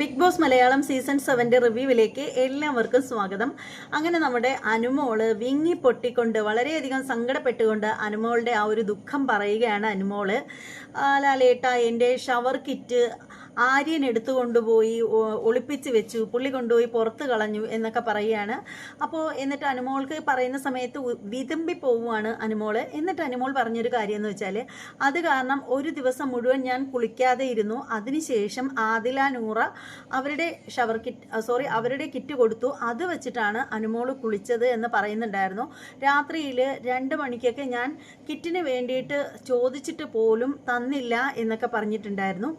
Big Boss Malayalam season സെവന്റെ റിവ്യൂവിലേക്ക് എല്ലാവർക്കും സ്വാഗതം. അങ്ങനെ നമ്മുടെ അനുമോൾ വിങ്ങി പൊട്ടിക്കൊണ്ട് വളരെയധികം സങ്കടപ്പെട്ടുകൊണ്ട് അനുമോളുടെ ആ ഒരു ദുഃഖം പറയുകയാണ് അനുമോൾ. ആലാലേട്ട ലാലേട്ട എന്റെ ഷവർ കിറ്റ് ആര്യൻ എടുത്തു കൊണ്ടുപോയി ഒളിപ്പിച്ച് വെച്ചു പുള്ളി കൊണ്ടുപോയി പുറത്ത് കളഞ്ഞു എന്നൊക്കെ പറയുകയാണ്. അപ്പോൾ എന്നിട്ട് അനുമോൾക്ക് പറയുന്ന സമയത്ത് വിതുമ്പി പോവുകയാണ് അനുമോൾ. എന്നിട്ട് അനുമോൾ പറഞ്ഞൊരു കാര്യം എന്ന് വെച്ചാൽ അത് കാരണം ഒരു ദിവസം മുഴുവൻ ഞാൻ കുളിക്കാതെ ഇരുന്നു. അതിനുശേഷം ആദില നൂറ അവരുടെ ഷവർ കിറ്റ് സോറി അവരുടെ കിറ്റ് കൊടുത്തു. അത് വെച്ചിട്ടാണ് അനുമോൾ കുളിച്ചത് എന്ന് പറയുന്നുണ്ടായിരുന്നു. രാത്രിയിൽ രണ്ട് മണിക്കൊക്കെ ഞാൻ കിറ്റിന് വേണ്ടിയിട്ട് ചോദിച്ചിട്ട് പോലും തന്നില്ല എന്നൊക്കെ പറഞ്ഞിട്ടുണ്ടായിരുന്നു.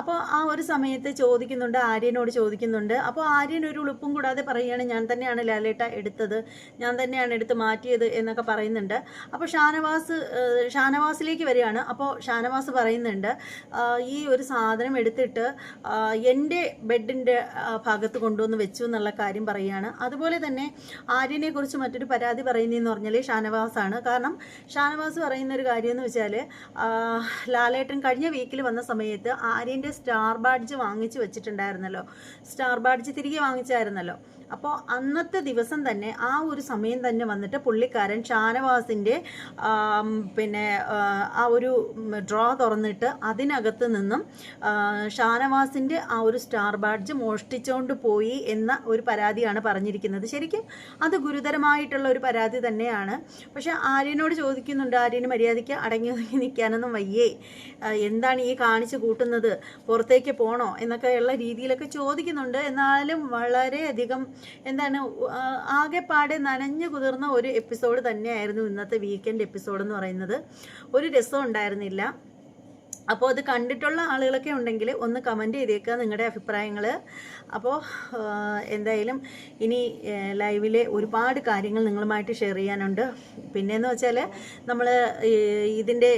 അപ്പോൾ ആ ഒരു സമയത്ത് ചോദിക്കുന്നുണ്ട് ആര്യനോട് ചോദിക്കുന്നുണ്ട്. അപ്പോൾ ആര്യൻ ഒരു ഉളുപ്പും കൂടാതെ പറയുകയാണ് ഞാൻ തന്നെയാണ് ലാലേട്ട എടുത്തത് ഞാൻ തന്നെയാണ് എടുത്ത് മാറ്റിയത് എന്നൊക്കെ പറയുന്നുണ്ട്. അപ്പോൾ ഷാനവാസ് ഷാനവാസിലേക്ക് വരികയാണ്. അപ്പോൾ ഷാനവാസ് പറയുന്നുണ്ട് ഈ ഒരു സാധനം എടുത്തിട്ട് എന്റെ ബെഡിന്റെ ഭാഗത്ത് കൊണ്ടുവന്ന് വെച്ചു എന്നുള്ള കാര്യം പറയുകയാണ്. അതുപോലെ തന്നെ ആര്യനെക്കുറിച്ച് മറ്റൊരു പരാതി പറയുന്നതെന്ന് പറഞ്ഞാൽ ഷാനവാസാണ്. കാരണം ഷാനവാസ് പറയുന്ന ഒരു കാര്യം എന്ന് വെച്ചാൽ ലാലേട്ടൻ കഴിഞ്ഞ വീക്കിൽ വന്ന സമയത്ത് ആര്യന്റെ സ്റ്റാർ ബാഡ്ജ് വാങ്ങിച്ചു വെച്ചിട്ടുണ്ടായിരുന്നല്ലോ. സ്റ്റാർ ബാഡ്ജ് തിരികെ വാങ്ങിച്ചായിരുന്നല്ലോ. അപ്പോൾ അന്നത്തെ ദിവസം തന്നെ ആ ഒരു സമയം തന്നെ വന്നിട്ട് പുള്ളിക്കാരൻ ഷാനവാസിന്റെ പിന്നെ ആ, ഒരു ഡ്രോ തുറന്നിട്ട് അതിനകത്ത് നിന്നും ഷാനവാസിന്റെ ആ ഒരു സ്റ്റാർ ബാഡ്ജ് മോഷ്ടിച്ചുകൊണ്ട് പോയി എന്ന ഒരു പരാതിയാണ് പറഞ്ഞിരിക്കുന്നത്. ശരിക്കും അത് ഗുരുതരമായിട്ടുള്ള ഒരു പരാതി തന്നെയാണ്. പക്ഷേ ആര്യനോട് ചോദിക്കുന്നുണ്ട് ആര്യന് മര്യാദയ്ക്ക് അടങ്ങി നിൽക്കാനൊന്നും വയ്യേ. എന്താണ് ഈ കാണിച്ചു കൂട്ടുന്നത്? പുറത്തേക്ക് പോണോ എന്നൊക്കെയുള്ള രീതിയിലൊക്കെ ചോദിക്കുന്നുണ്ട്. എന്നാലും വളരെയധികം എന്താണ് ആകെപ്പാടെ നനഞ്ഞു കുതിർന്ന ഒരു എപ്പിസോഡ് തന്നെയായിരുന്നു ഇന്നത്തെ വീക്കെൻഡ് എപ്പിസോഡ് എന്ന് പറയുന്നത്. ഒരു രസം ഉണ്ടായിരുന്നില്ല അപ്പോൾ അത് കണ്ടിട്ടുള്ള ആളുകളൊക്കെ ഉണ്ടെങ്കിൽ ഒന്ന് കമന്റ് ചെയ്തേക്കുക നിങ്ങളുടെ അഭിപ്രായങ്ങൾ. അപ്പോൾ എന്തായാലും ഇനി ലൈവിലെ ഒരുപാട് കാര്യങ്ങൾ നിങ്ങളുമായിട്ട് ഷെയർ ചെയ്യാനുണ്ട്. പിന്നെയെന്ന് വെച്ചാൽ നമ്മൾ ഇതിന്റെ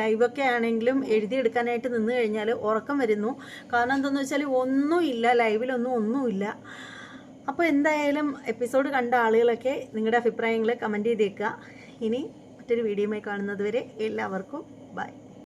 ലൈവൊക്കെ ആണെങ്കിലും എഴുതിയെടുക്കാനായിട്ട് നിന്ന് കഴിഞ്ഞാൽ ഉറക്കം വരുന്നു. കാരണം എന്തെന്ന് വെച്ചാൽ ഒന്നുമില്ല ലൈവിലൊന്നും ഒന്നുമില്ല അപ്പോൾ എന്തായാലും എപ്പിസോഡ് കണ്ട ആളുകളൊക്കെ നിങ്ങളുടെ അഭിപ്രായങ്ങൾ കമന്റ് ചെയ്തേക്കുക ഇനി മറ്റൊരു വീഡിയോയുമായി കാണുന്നത് വരെ എല്ലാവർക്കും ബൈ